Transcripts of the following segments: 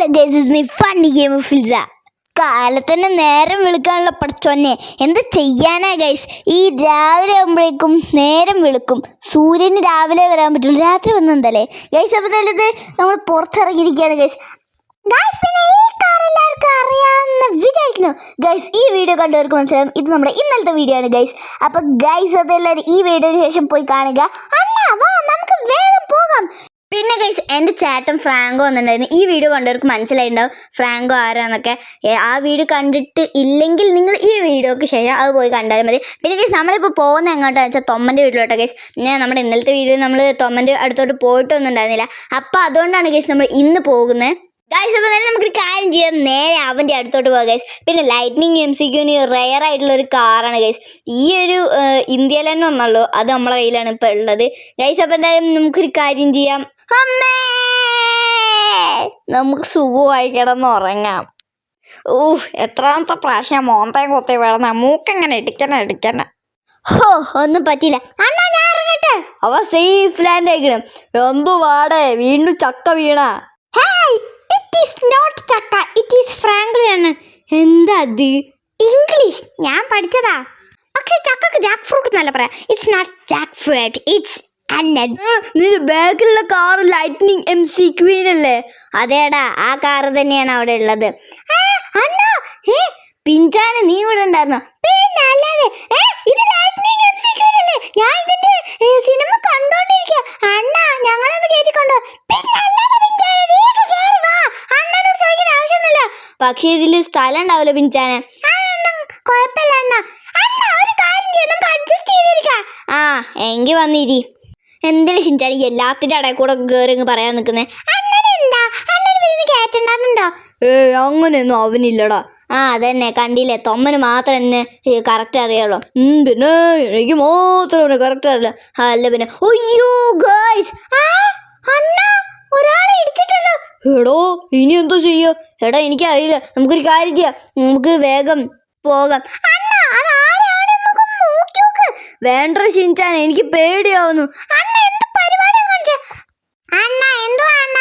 Hello guys is me funny game of ഫിൽസ കാലത്തന്നെ നേരം വിളിക്കാനുള്ള പഠിച്ചോന്നെ എന്താ ചെയ്യാനാ ഗൈസ് ഈ രാവിലെ ആകുമ്പോഴേക്കും നേരം വിളിക്കും. സൂര്യന് രാവിലെ വരാൻ പറ്റുള്ളൂ. രാത്രി വന്നെന്തല്ലേ ഗൈസ് അപ്പം നല്ലത് നമ്മൾ പുറത്തിറങ്ങിയിരിക്കുകയാണ് ഗൈസ് ഗൈസ് പിന്നെ ഈ കാർ എല്ലാവർക്കും അറിയാമെന്ന് വിചാരിക്കുന്നു. ഗൈസ് ഈ വീഡിയോ കണ്ടവർക്ക് മനസ്സിലാവും. ഇത് നമ്മുടെ ഇന്നലത്തെ വീഡിയോ ആണ് ഗൈസ് അപ്പോൾ ഗൈസ് അതെല്ലാവരും ഈ വീഡിയോന് ശേഷം പോയി കാണുക. അമ്മ വാ നമുക്ക് വേഗം പോകാം. പിന്നെ ഗൈസ് എന്റെ ചേട്ടൻ ഫ്രാങ്കോ വന്നിട്ടുണ്ടായിരുന്നു. ഈ വീഡിയോ കണ്ടവർക്ക് മനസ്സിലായിട്ടുണ്ടാവും ഫ്രാങ്കോ ആരാന്നൊക്കെ. ആ വീഡിയോ കണ്ടിട്ട് ഇല്ലെങ്കിൽ നിങ്ങൾ ഈ വീഡിയോക്ക് ശേഷം അത് പോയി കണ്ടാലും മതി. പിന്നെ ഗൈസ് നമ്മളിപ്പോൾ പോകുന്ന എങ്ങോട്ടാന്ന് വെച്ചാൽ തൊമ്മന്റെ വീട്ടിലോട്ടോ ഗൈസ് ഞാൻ നമ്മുടെ ഇന്നലത്തെ വീഡിയോയിൽ നമ്മൾ തൊമ്മന്റെ അടുത്തോട്ട് പോയിട്ടൊന്നും ഉണ്ടായിരുന്നില്ല അപ്പോൾ അതുകൊണ്ടാണ് ഗൈസ് നമ്മൾ ഇന്ന് പോകുന്നത് ഗൈസ് അപ്പോൾ തന്നെ നമുക്കൊരു കാര്യം ചെയ്യാം. നേരെ അവന്റെ അടുത്തോട്ട് പോകാം ഗൈസ് പിന്നെ Lightning M C Queen rare ആയിട്ടുള്ള ഒരു കാറാണ് ഗൈസ് ഈ ഒരു ഇന്ത്യയിൽ തന്നെ ഒന്നുള്ളൂ. അത് നമ്മളെ കയ്യിലാണ് ഇപ്പോൾ ഉള്ളത്. ഗൈസ് അപ്പോൾ എന്തായാലും നമുക്കൊരു കാര്യം ചെയ്യാം. അമ്മേ! നമുക്ക് സുഖമായി കിടന്ന് ഉറങ്ങാം ഊഹ് എത്രാമത്തെ പ്രാവശ്യം മോന്തേ കൊത്തി വേണം. മൂക്കെങ്ങനെ ഇടിക്കണ ഇടിക്കണ. ഹോ ഒന്നും പറ്റില്ല അണ്ണാ ഞാൻ ഇറങ്ങട്ടെ. അവ സേഫ് ലാൻഡ് ആയിക്കണം എന്തു വാടേ വീണ്ടും ചക്ക വീണ. Hi it is not chakka it is English ഞാൻ പഠിച്ചതാ. പക്ഷെ ചക്കക്ക് ജാക്ക് ഫ്രൂട്ട് എന്നല്ല പറയാം. It's not jackfruit it's നിന്റെ ബാക്കിലുള്ള car Lightning M C Queen അല്ലേ? അതേടാ ആ കാർ തന്നെയാണ് അവിടെ ഉള്ളത്. പിഞ്ചാന് നീ ഇവിടെ ഉണ്ടായിരുന്നോ? പിന്നെ അല്ലാതെ ഇത് അല്ലേ? ഞാൻ സിനിമ പിന്നെ പക്ഷേ ഇതിൽ സ്ഥലം ഉണ്ടാവില്ല പിഞ്ചാന? കുഴപ്പമില്ല അണ്ണ. അണ്ണ ഒരു കാര്യം അഡ്ജസ്റ്റ് ആ എങ്കിൽ വന്നിരി. എന്തിനാ ചിന്താരി എല്ലാത്തിന്റെ ഇടയിൽ കൂടെ കയറി പറയാൻ നിൽക്കുന്നത് അണ്ണനെന്താ അണ്ണന് പിന്നെ കേറ്റണ്ടെന്നുണ്ടോ ഏ അങ്ങനെയൊന്നും അവനില്ലടാ. ആ അതന്നെ. കണ്ടില്ലേ? തൊമ്മന് മാത്രം എന്നെ കറക്റ്റ് അറിയാളോ ഉം, പിന്നെ എനിക്ക് മാത്രം അവനെ കറക്റ്റ് അറിയില്ല. അല്ല പിന്നെ. അയ്യോ അണ്ണ ഒരാളെ ഇടിച്ചിട്ടല്ലോ. എടോ ഇനി എന്തോ ചെയ്യോ? എടാ എനിക്കറിയില്ല. നമുക്കൊരു കാര്യം ചെയ്യാം. നമുക്ക് വേഗം പോകാം. നോക്കി നോക്ക്. വേണ്ട ഷിൻചാൻ. എനിക്ക് പേടിയാവുന്നു. അണ്ണ എന്ത് പരിപാടിയാ കാണിച്ചേ അണ്ണ എന്തോ അണ്ണ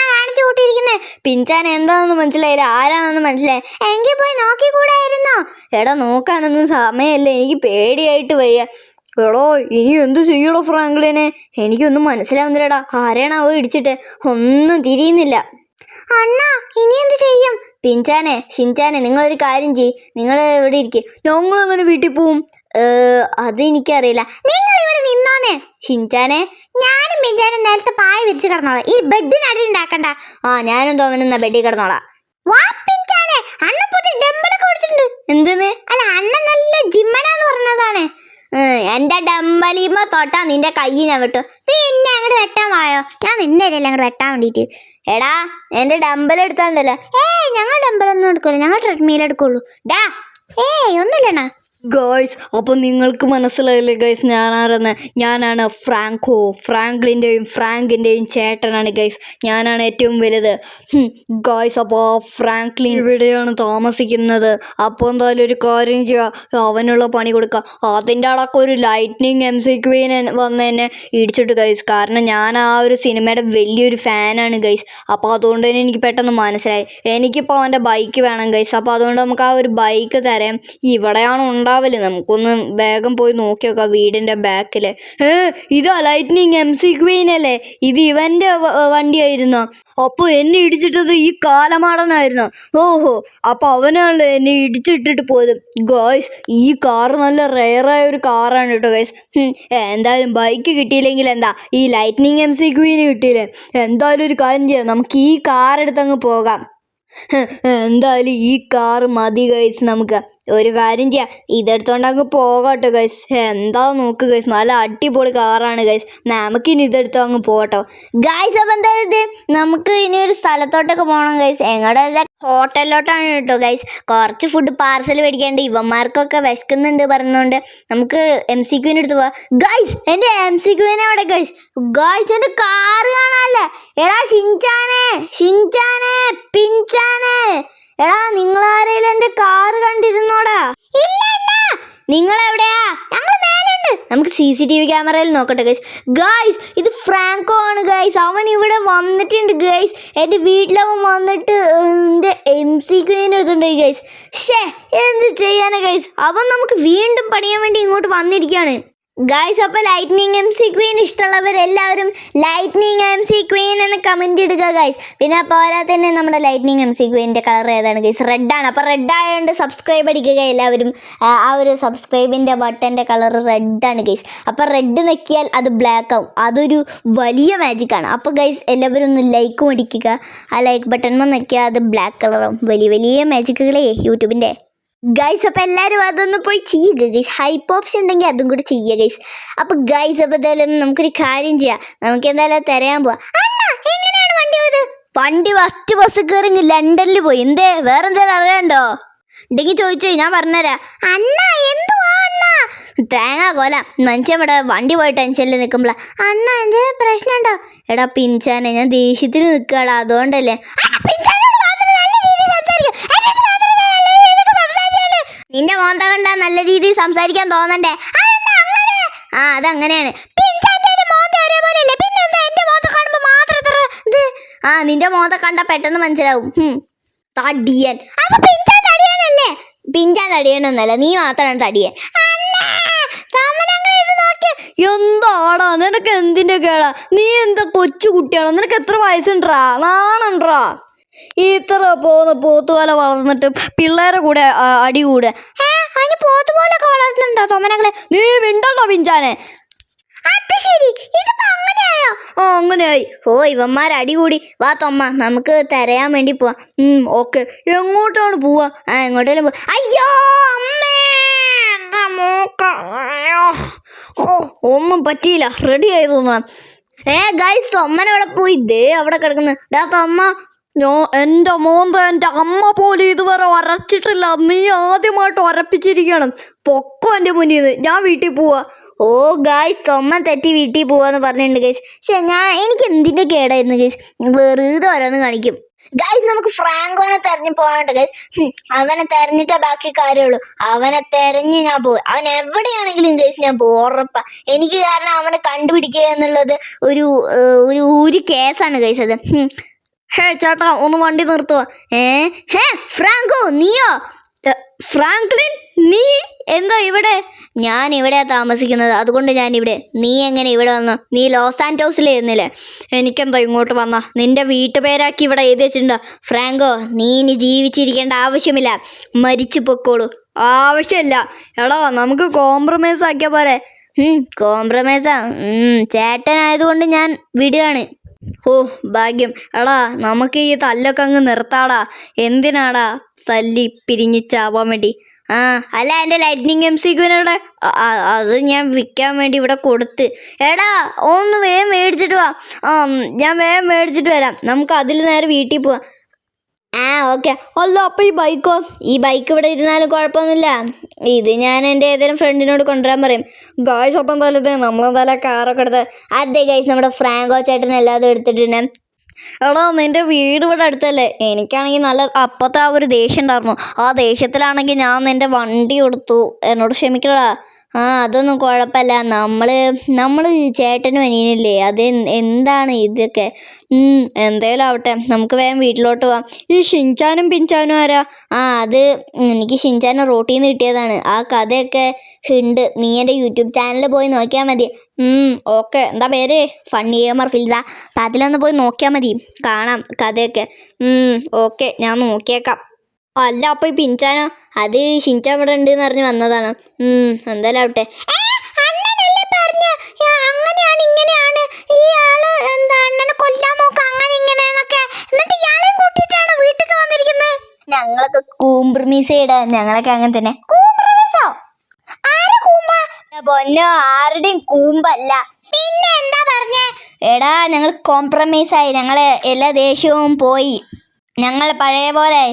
കൂട്ടിയിരിക്കുന്നേ പിഞ്ചാൻ എന്താണെന്ന് മനസ്സിലായില്ല ആരാണെന്ന് മനസ്സിലായി എങ്കിൽ പോയി നോക്കിക്കൂടായിരുന്നോ? എടാ നോക്കാനൊന്നും സമയമല്ല എനിക്ക് പേടിയായിട്ട് വയ്യ. എടോ ഇനി എന്ത് ചെയ്യണോ ഫ്രാങ്ക്ലിനെ? എനിക്കൊന്നും മനസ്സിലാവുന്നില്ലടാ ആരാണാവോ ഇടിച്ചിട്ട്? ഒന്നും തിരിയുന്നില്ല. അണ്ണാ ഇനി എന്ത് ചെയ്യും? പിഞ്ചാനെ ഷിൻചാനെ നിങ്ങളൊരു കാര്യം ചെയ്യ്. നിങ്ങൾ ഇവിടെ ഇരിക്കും? ഞങ്ങളങ്ങനെ വീട്ടിൽ പോവും? ഏഹ്, അത് എനിക്കറിയില്ല നിങ്ങൾ ഇവിടെ നിന്നോനെ ഷിൻചാനെ ഞാനും മിഞ്ചാനും നേരത്തെ പായ വിരിച്ച് കിടന്നോളാം. ഈ ബെഡിനടിയിൽ ഉണ്ടാക്കണ്ട. ആ ഞാനും തോമനും ബെഡിൽ കിടന്നോളാം. അണ്ണ പുതിയ ഡമ്പലൊക്കെ കുടിച്ചിട്ടുണ്ട് എന്തെന്ന്? അല്ല അണ്ണ നല്ല ജിമ്മനാന്ന് പറഞ്ഞതാണ്. എന്റെ ഡമ്പലിമ തൊട്ടാ നിന്റെ കൈ ഞാൻ വിട്ടു. പിന്നെ അങ്ങോട്ട് വെട്ടാൻ വായോ? ഞാൻ നിന്നെ അല്ലേ അങ്ങോട്ട് വെട്ടാൻ വേണ്ടിട്ട്. എടാ എന്റെ ഡമ്പൽ എടുത്താണ്ടല്ലോ. ഏയ് ഞങ്ങൾ ഡമ്പലൊന്നും എടുക്കൂല. ഞങ്ങൾ ട്രെഡ്മീൽ എടുക്കുള്ളൂ. ഡാ ഏയ് ഒന്നുമില്ലണ്ണാ. ഗായ്സ് അപ്പോൾ നിങ്ങൾക്ക് മനസ്സിലായില്ലേ ഗൈസ് ഞാനാരെന്ന് ഞാനാണ് ഫ്രാങ്കോ. ഫ്രാങ്ക്ലിന്റെയും ഫ്രാങ്കിന്റെയും ചേട്ടനാണ് ഗൈസ് ഞാനാണ് ഏറ്റവും വലുത്. ഗേൾസ് അപ്പോൾ ഫ്രാങ്ക്ലിൻ ഇവിടെയാണ് താമസിക്കുന്നത്. അപ്പോൾ എന്തായാലും ഒരു കാര്യം ചെയ്യുക അവനുള്ള പണി കൊടുക്കുക അതിന്റെ അടക്കം ഒരു ലൈറ്റ്നിങ് എം സി ക്വീൻ വന്ന് എന്നെ ഇടിച്ചിട്ട് ഗൈസ് കാരണം ഞാൻ ആ ഒരു സിനിമയുടെ വലിയൊരു ഫാനാണ് ഗൈസ് അപ്പോൾ അതുകൊണ്ട് തന്നെ എനിക്ക് പെട്ടെന്ന് മനസ്സിലായി. എനിക്കിപ്പോൾ അവന്റെ ബൈക്ക് വേണം ഗൈസ് അപ്പോൾ അതുകൊണ്ട് നമുക്ക് ആ ഒരു ബൈക്ക് തരാം. ഇവിടെയാണ് ഉണ്ടാവൽ. നമുക്കൊന്ന് വേഗം പോയി നോക്കി നോക്കാം വീടിന്റെ ബാക്കിൽ ഇത് ലൈറ്റ്നിങ് എം സി ക്വീൻ അല്ലേ? ഇത് ഇവന്റെ വണ്ടിയായിരുന്നോ? അപ്പോൾ എന്നെ ഇടിച്ചിട്ടത് ഈ കാലമാടനായിരുന്നു? ഓഹോ അപ്പോൾ അവനാണല്ലോ എന്നെ ഇടിച്ചിട്ടിട്ട് പോയത്. ഗോയ്സ് ഈ കാർ നല്ല റെയറായ ഒരു കാറാണ് കേട്ടോ ഗൈസ് എന്തായാലും ബൈക്ക് കിട്ടിയില്ലെങ്കിൽ എന്താ ഈ ലൈറ്റ്നിങ് എം സി ക്വീന് കിട്ടിയില്ലേ? എന്തായാലും ഒരു കാര്യം ചെയ്യാം നമുക്ക് ഈ കാർ എടുത്തങ്ങ് പോകാം എന്തായാലും ഈ കാർ മതി ഗൈസ് നമുക്ക്. ഒരു കാര്യം ചെയ്യാം. ഇതെടുത്തോണ്ട് അങ്ങ് പോകട്ടോ ഗൈസ് എന്താ നോക്ക് ഗൈസ് നല്ല അടിപൊളി കാറാണ് ഗൈസ് നമുക്കിനി ഇതെടുത്തോ അങ്ങ് പോകട്ടോ. ഗൈസ് അപ്പം എന്തായാലും നമുക്ക് ഇനി ഒരു സ്ഥലത്തോട്ടൊക്കെ പോകണം ഗൈസ് എങ്ങോട്ടാ ഹോട്ടലിലോട്ടാണ് കേട്ടോ ഗൈസ് കുറച്ച് ഫുഡ് പാർസൽ മേടിക്കാണ്ട് ഇവന്മാർക്കൊക്കെ വിശക്കുന്നുണ്ട് പറഞ്ഞുകൊണ്ട് നമുക്ക് എം സി ക്യൂവിന്റെ അടുത്ത് പോവാം. ഗൈസ് എന്റെ എം സി ക്യൂവിനെ അവിടെ ഗൈസ് ഗൈസ് എന്റെ കാറ് കാണാല്ലേ? എടാ ഷിൻചാനെ ഷിൻചാനെ പിഞ്ചാനെ എടാ നിങ്ങൾ ആരെങ്കിലും എന്റെ കാർ കണ്ടിരുന്നോടാ? ഇല്ല നിങ്ങൾ എവിടെയാ ഞങ്ങൾ മേലുണ്ട് നമുക്ക് സി സി ടി വി ക്യാമറയിൽ നോക്കട്ടെ ഗൈസ് ഗൈസ് ഇത് ഫ്രാങ്കോ ആണ് ഗൈസ് അവൻ ഇവിടെ വന്നിട്ടുണ്ട് ഗൈസ് എന്റെ വീട്ടിലവൻ വന്നിട്ട് എന്റെ എം സി ക്വീൻ എടുത്തുണ്ടായി ഗൈസ് ഷേ എന്ത് ചെയ്യാനാ ഗൈസ് അവൻ നമുക്ക് വീണ്ടും പണിയാൻ വേണ്ടി ഇങ്ങോട്ട് വന്നിരിക്കുകയാണ്. ഗൈസ് അപ്പോൾ ലൈറ്റ്നിങ് എം സി ക്വീൻ ഇഷ്ടമുള്ളവരെല്ലാവരും ലൈറ്റ്നിങ് എം സി ക്വീൻ എന്ന് കമന്റ് ഇടുക ഗൈസ് പിന്നെ പോരാത്തന്നെ നമ്മുടെ ലൈറ്റ്നിങ് എം സി ക്വീന്റെ കളർ ഏതാണ് ഗൈസ് റെഡാണ് അപ്പോൾ റെഡ് ആയതുകൊണ്ട് സബ്സ്ക്രൈബ് അടിക്കുക എല്ലാവരും. ആ ഒരു സബ്സ്ക്രൈബിന്റെ ബട്ടന്റെ കളർ റെഡാണ് ഗൈസ് അപ്പോൾ റെഡ് നെക്കിയാൽ അത് ബ്ലാക്ക് ആവും. അതൊരു വലിയ മാജിക്കാണ് അപ്പോൾ ഗൈസ് എല്ലാവരും ഒന്ന് ലൈക്കും അടിക്കുക. ആ ലൈക്ക് ബട്ടൺ നെക്കിയാൽ അത് ബ്ലാക്ക് കളറാവും വലിയ വലിയ മാജിക്കുകളേ യൂട്യൂബിന്റെ ഗൈസ് അപ്പോൾ എല്ലാവരും അതൊന്ന് പോയി ചെയ്യുക ഗൈസ് ഹൈപ്പോപ്സ് ഉണ്ടെങ്കിൽ അതും കൂടി ചെയ്യുക ഗൈസ് അപ്പോൾ ഗൈസ് അപ്പോൾ എന്തായാലും നമുക്കൊരു കാര്യം ചെയ്യാം. നമുക്ക് എന്തായാലും തിരയാൻ പോവാം. എങ്ങനെയാണ് വണ്ടി പോയത്? വണ്ടി ഫസ്റ്റ് ബസ് കയറി ലണ്ടനിൽ പോയി. എന്തേ വേറെ എന്തേലും അറിയാണ്ടോ ഉണ്ടെങ്കിൽ ചോദിച്ചോ ഞാൻ പറഞ്ഞുതരാം. എന്തുവാ തേങ്ങ കൊല. മനുഷ്യൻ ഇവിടെ വണ്ടി പോയി ടെൻഷനിൽ നിൽക്കുമ്പോഴാ അണ്ണ എന്ത് പ്രശ്നമുണ്ടോ? എടാ പിഞ്ചാനെ ഞാൻ ദേഷ്യത്തിൽ നിൽക്കുകടാ അതുകൊണ്ടല്ലേ പിഞ്ചാനോട് മാത്രം നല്ല രീതിയിൽ സംസാരിക്ക്. എന്നോട് മാത്രം നല്ല രീതിയിൽ സംസാരിച്ചാൽ നിന്റെ മോന്ത കണ്ട നല്ല രീതിയിൽ സംസാരിക്കാൻ തോന്നണ്ടേ? ആ അതങ്ങനെയാണ്. ആ നിന്റെ മോത കണ്ട പെട്ടെന്ന് മനസ്സിലാവും. തടിയൻ. പിഞ്ചാൻ തടിയനല്ലേ? തടിയനൊന്നല്ല നീ മാത്രമാണ് തടിയൻ. എന്താടാ നിനക്ക് എന്തിന്റെ കേടാ? നീ എന്താ കൊച്ചു കുട്ടിയാണോ? നിനക്ക് എത്ര വയസ്സുണ്ടാ? നാണണ്ടാ? ഇത്ര പോന്ന് പോത്തുപോലെ വളർന്നിട്ട് പിള്ളേരെ കൂടെ അടി കൂടെ. അതിന് പോത്തുപോലൊക്കെ വളർത്തുന്നുണ്ടോ തോമനങ്ങളെ നീ വിണ്ടല്ലോ പിഞ്ചാനെ അത് ശരി. ഇതിപ്പോ അങ്ങനെയായോ? ഓ അങ്ങനെയായി. ഓ ഇവന്മാർ അടികൂടി. വാ തൊമ്മ നമുക്ക് തരയാൻ വേണ്ടി പോവാം. ഉം ഓക്കെ. എങ്ങോട്ടാണ് പോവാ? ആ എങ്ങോട്ടേലും പോ അയ്യോ അമ്മേ എന്റെ മൂക്ക. അയ്യോ. ഓ ഒന്നും പറ്റിയില്ല. റെഡി ആയി തോന്നണം. ഏ ഗൈസ് തൊമ്മൻ അവിടെ പോയി? ദേ അവിടെ കിടക്കുന്നു. ഡാ തമ്മ. ഞാ എന്റെ മോന്ത എന്റെ അമ്മ പോലും ഇതുവരെ ഉരച്ചിട്ടില്ല നീ ആദ്യമായിട്ട് ഉറപ്പിച്ചിരിക്കണം പൊക്കോ എന്റെ മുന്നിൽ നിന്ന്. ഞാൻ വീട്ടിൽ പോവാ. ഓ ഗൈസ് ചുമ തെറ്റി വീട്ടിൽ പോവാന്ന് പറഞ്ഞിട്ടുണ്ട് ഗൈസ് പക്ഷെ ഞാൻ എനിക്ക് എന്തിന്റെ കേടായിരുന്നു ഗൈസ് വെറുതെ ഓരോന്ന് കാണിക്കും. ഗൈസ് നമുക്ക് ഫ്രാങ്കോനെ തെരഞ്ഞു പോകാനുണ്ട് ഗൈസ് അവനെ തെരഞ്ഞിട്ടേ ബാക്കി കാര്യമുള്ളൂ. അവനെ തെരഞ്ഞ് ഞാൻ പോകും അവൻ എവിടെയാണെങ്കിലും ഗൈസ് ഞാൻ പോകും ഉറപ്പാ. എനിക്ക് കാരണം അവനെ കണ്ടുപിടിക്കുക എന്നുള്ളത് ഒരു ഒരു ഒരു കേസാണ് ഗൈസ് അത്. ഹും. ചേട്ടാ ഒന്ന് വണ്ടി നിർത്തുക ഏ ഹേ ഫ്രാങ്കോ നീയോ? ഫ്രാങ്ക്ലിൻ നീ എന്താ ഇവിടെ? ഞാൻ ഇവിടെ താമസിക്കുന്നത്. അതുകൊണ്ട് ഞാൻ ഇവിടെ. നീ എങ്ങനെ ഇവിടെ വന്നു? നീ ലോസ് ആന്റോസിലായിരുന്നില്ലേ എനിക്കെന്താ ഇങ്ങോട്ട് വന്ന? നിന്റെ വീട്ടുപേരാക്കി ഇവിടെ എഴുതി വെച്ചിട്ടുണ്ടോ. ഫ്രാങ്കോ നീ ഇനി ജീവിച്ചിരിക്കേണ്ട ആവശ്യമില്ല. മരിച്ചു പൊക്കോളൂ. ആവശ്യമില്ല. എടോ നമുക്ക് കോംപ്രമൈസ് ആക്കിയാൽ പോരെ. കോംപ്രമൈസാ ചേട്ടനായതുകൊണ്ട് ഞാൻ വിടുകയാണ്. ഓ ഭാഗ്യം. എടാ നമുക്ക് ഈ തല്ലൊക്കെ അങ്ങ് നിർത്താടാ. എന്തിനാടാ തല്ലി പിരിഞ്ഞ് ചാവാൻ വേണ്ടി? ആ അല്ല എന്റെ ലൈറ്റ്നിങ് എം സിക്കുവിനോടെ അത് ഞാൻ വിൽക്കാൻ വേണ്ടി ഇവിടെ കൊടുത്ത്. എടാ ഒന്ന് വേഗം മേടിച്ചിട്ട് വാ. ഞാൻ വേഗം മേടിച്ചിട്ട് വരാം. നമുക്ക് അതിൽ നേരെ വീട്ടിൽ പോവാം. ആ ഓക്കെ അല്ല അപ്പം ഈ ബൈക്കോ ഈ ബൈക്ക് ഇവിടെ ഇരുന്നാലും കുഴപ്പമൊന്നുമില്ല. ഇത് ഞാൻ എന്റെ ഏതെങ്കിലും ഫ്രണ്ടിനോട് കൊണ്ടുവരാൻ പറയും. ഗായ്സ് ഒപ്പം തലത്തെ നമ്മളെന്തായാലും കാറൊക്കെ എടുത്ത്. അതെ ഗൈസ് നമ്മുടെ ഫ്രാങ്കോ ചേട്ടൻ എല്ലാതും എടുത്തിട്ടുണ്ട്. എടോ നിന്റെ വീട് ഇവിടെ അടുത്തല്ലേ? എനിക്കാണെങ്കിൽ നല്ല അപ്പത്തെ ആ ഒരു ദേഷ്യം ഉണ്ടായിരുന്നു. ആ ദേഷ്യത്തിലാണെങ്കിൽ ഞാൻ നിന്റെ വണ്ടി കൊടുത്തു. എന്നോട് ക്ഷമിക്കടാ. ആ അതൊന്നും കുഴപ്പമില്ല. നമ്മൾ നമ്മൾ ചേട്ടനും അനിയനില്ലേ അത് എന്താണ് ഇതൊക്കെ? എന്തേലും ആവട്ടെ. നമുക്ക് വേഗം വീട്ടിലോട്ട് പോവാം. ഈ ഷിൻചാനും പിഞ്ചാനും ആരാ? ആ അത് എനിക്ക് ഷിൻചാൻ റോട്ടിൽ നിന്ന് കിട്ടിയതാണ്. ആ കഥയൊക്കെ ഉണ്ട്. നീ എന്റെ യൂട്യൂബ് ചാനലിൽ പോയി നോക്കിയാൽ മതി. ഓക്കെ. എന്താ പേര്? ഫണ്ണി ഗെയിമർ ഫിൽസ അപ്പം അതിലൊന്ന് പോയി നോക്കിയാൽ മതി. കാണാം കഥയൊക്കെ. ഓക്കെ. ഞാൻ നോക്കിയേക്കാം. അല്ല അപ്പൊ ഈ പിഞ്ചാനോ? അത് ഷിൻചാൻ ഇവിടെ ഉണ്ട് എന്ന് പറഞ്ഞ് വന്നതാണ്. ഉം, എന്തായാലും ആവട്ടെ. ഞങ്ങളൊക്കെ കൂമ്പ്രമീസ് ചെയ്ത ഞങ്ങളൊക്കെ അങ്ങനെ തന്നെ. കൂമ്പ്രമീസോ? ആരെ കൂമ്പ? പൊന്നോ ആരുടെയും കൂമ്പല്ല. പിന്നെ എന്താ പറഞ്ഞേ? എടാ ഞങ്ങൾ കോംപ്രമൈസ് ആയി ഞങ്ങൾ എല്ലാ ദേഷ്യവും പോയി. ഞങ്ങൾ പഴയ പോലെ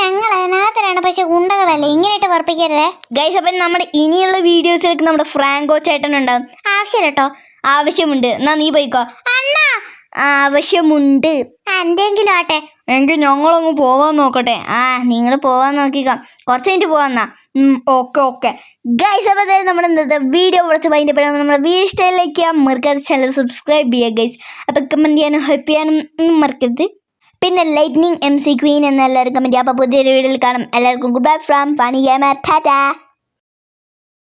ഞങ്ങൾ അതിനകത്തിലാണ് പക്ഷെ ഗുണ്ടകളല്ലേ? ഇങ്ങനെയിട്ട് വർപ്പിക്കരുതേ. ഗൈസ് അപ്പം നമ്മുടെ ഇനിയുള്ള വീഡിയോസിലേക്ക് നമ്മുടെ ഫ്രാങ്കോ ചേട്ടൻ ഉണ്ടാവും ആവശ്യമില്ല കേട്ടോ ആവശ്യമുണ്ട്. എന്നാ നീ പോയിക്കോ. അണ്ണാ! ആവശ്യമുണ്ട്. എന്തെങ്കിലും ആട്ടെ എങ്കിൽ ഞങ്ങളങ്ങ് പോവാൻ നോക്കട്ടെ. ആ നിങ്ങൾ പോവാൻ നോക്കിക്കോ. കുറച്ച് കഴിഞ്ഞിട്ട് പോവാന്നാ ഓക്കെ ഓക്കെ. ഗൈസ് അപ്പോൾ അതായത് നമ്മുടെ ഇന്നത്തെ വീഡിയോ കുറച്ച് ഭയങ്കര പെടാൻ നമ്മുടെ വീഡിയോ ഇഷ്ടമായിലേക്ക് മറക്കാതെ ചാനൽ സബ്സ്ക്രൈബ് ചെയ്യുക ഗൈസ് അപ്പോൾ കമന്റ് ചെയ്യാനും ഹെൽപ്പ് ചെയ്യാനും മറക്കരുത്. പിന്നെ ലൈറ്റ്നിങ് എം സി ക്വീൻ എന്ന എല്ലാവർക്കും അപ്പോൾ പുതിയൊരു വീഡിയോയിൽ കാണും. എല്ലാവർക്കും good bye from funny gamer Tata